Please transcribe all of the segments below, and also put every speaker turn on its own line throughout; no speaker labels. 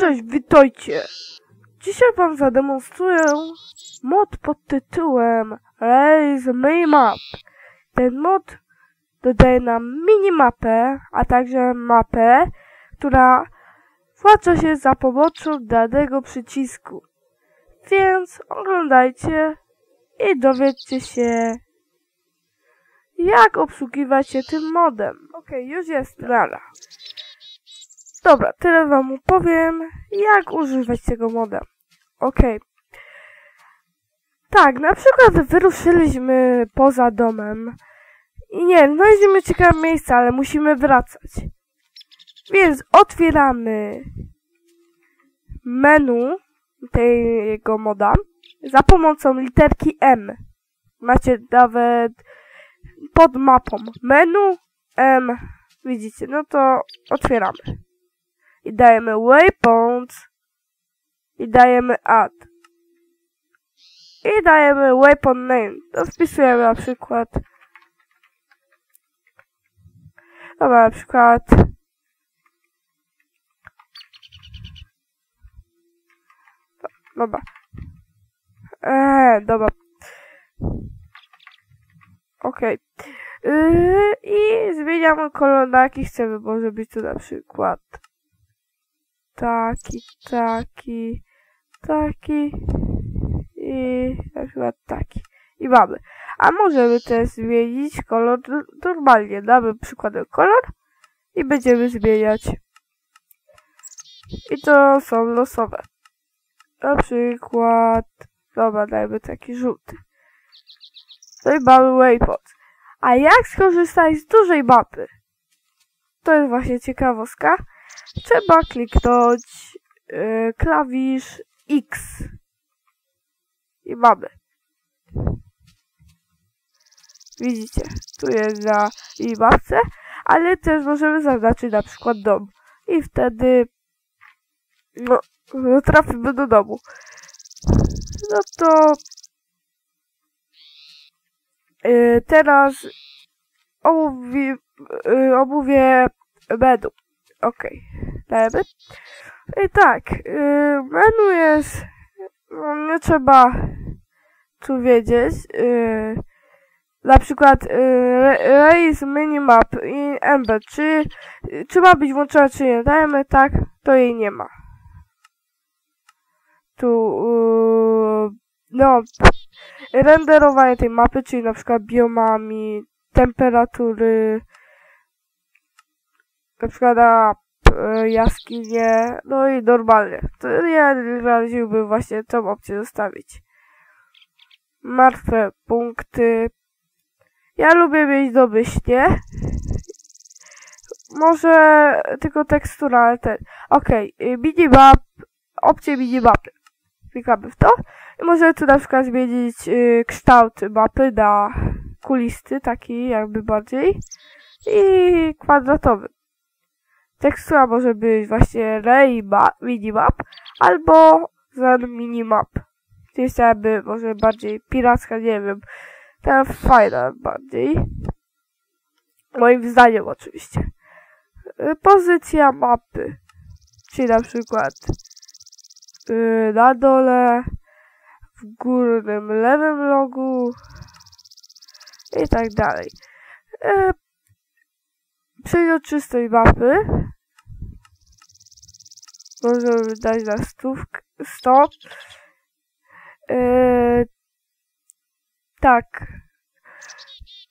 cześć, witajcie! Dzisiaj wam zademonstruję mod pod tytułem Raise Minimap. Ten mod dodaje nam minimapę, a także mapę, która włącza się za pomocą danego przycisku. Więc oglądajcie i dowiedzcie się, jak obsługiwać się tym modem. Okej, już jest. Nara. Dobra, tyle wam opowiem, jak używać tego moda. Okej. Tak, na przykład wyruszyliśmy poza domem i nie, znaleźliśmy ciekawe miejsce, ale musimy wracać. Więc otwieramy menu tego moda za pomocą literki M. Macie nawet pod mapą menu M. Widzicie, no to otwieramy i dajemy waypoint i dajemy add. I dajemy weapon name. To wpisujemy na przykład. Dobra, na przykład. Dobra. Eee, dobra. Okej. Okay. yy, i zmieniamy kolor na jaki chcemy, może być to na przykład taki, taki, taki i na przykład taki. I mamy. A możemy też zmienić kolor normalnie. Damy przykładem kolor i będziemy zmieniać. I to są losowe. Na przykład, dobra, dajmy taki żółty. No i mamy waypoint. A jak skorzystać z dużej mapy? To jest właśnie ciekawostka trzeba kliknąć yy, klawisz X. I mamy. Widzicie, tu jest na mapce, ale też możemy zaznaczyć na przykład dom. I wtedy no, no trafimy do domu. No to yy, teraz omówi, yy, omówię menu. Okej, okay. dajemy. I tak, yy, menu jest, no, nie trzeba tu wiedzieć, yy, na przykład yy, raise minimap i embed, czy, czy ma być włączona, czy nie. Dajemy tak, to jej nie ma. Tu, no, renderowanie tej mapy, czyli na przykład biomami, temperatury, przykład na e, jaskinie, no i normalnie. To ja radziłbym właśnie tą opcję zostawić. Martwe punkty. Ja lubię mieć domyślnie. Może tylko tekstura, ale ten. Okej, okay. minimap, opcje minimapy. Klikamy w to. I możemy tu na przykład zmienić y, kształt mapy na kulisty, taki jakby bardziej. I kwadratowy. Tekstura może być właśnie Ray Minimap albo Zen Minimap. To jest jakby może bardziej piracka, nie wiem. Ta fajna bardziej. Moim zdaniem oczywiście. Y, pozycja mapy. Czyli na przykład yy, na dole, w górnym lewym rogu i tak dalej. Yy, przejrzystej mapy możemy dać na stówkę, 100. Yy, tak.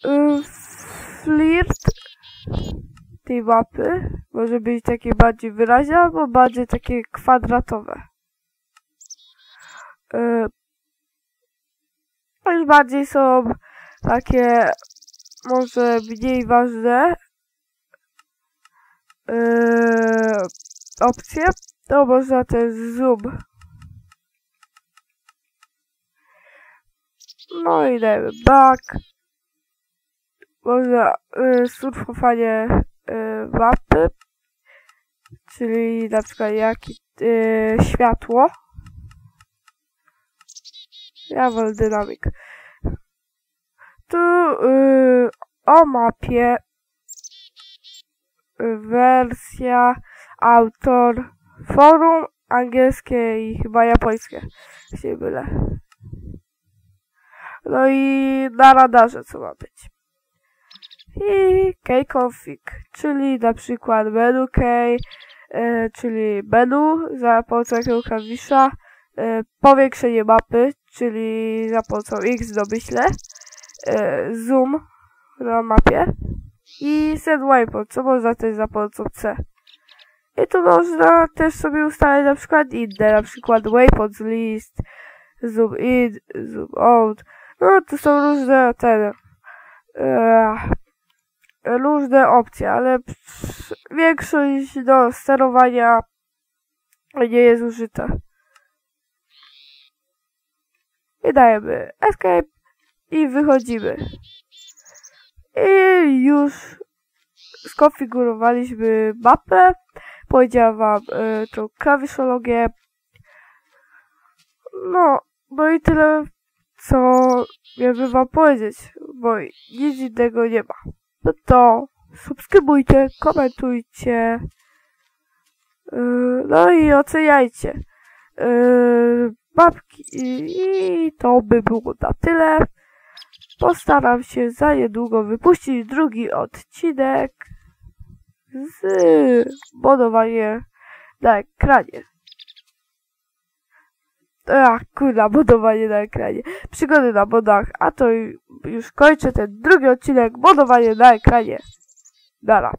Yy, flirt tej mapy może być takie bardziej wyraźne albo bardziej takie kwadratowe. Yy, już bardziej są takie może mniej ważne yy, opcje. To można też zoom. No i dajemy back. Można y, surfowanie y, mapy, czyli na przykład jakie y, światło. Ja wolę dynamik. Tu y, o mapie wersja, autor, forum angielskie i chyba japońskie. Się byle. No i na radarze co ma być. I keyconfig, czyli na przykład menu key, e, czyli menu za pomocą jakiego klawisza, e, powiększenie mapy, czyli za pomocą X domyślę, e, zoom na mapie i set waypoint, co można też za pomocą C. I tu można też sobie ustalić na przykład inne, na przykład waypoints list, zoom in, zoom out. No to są różne te e, różne opcje, ale większość do sterowania nie jest użyta. I dajemy escape i wychodzimy. I już skonfigurowaliśmy mapę. Powiedziałam wam y, tą klawiszologię. No, no i tyle, co miałbym wam powiedzieć, bo nic innego nie ma. No to subskrybujcie, komentujcie, yy, no i oceniajcie. Yy, mapki i to by było na tyle. Postaram się za niedługo wypuścić drugi odcinek z budowaniem na ekranie. Ach, kurwa, budowanie na ekranie. Przygody na modach, a to już kończę ten drugi odcinek, budowanie na ekranie. Dara.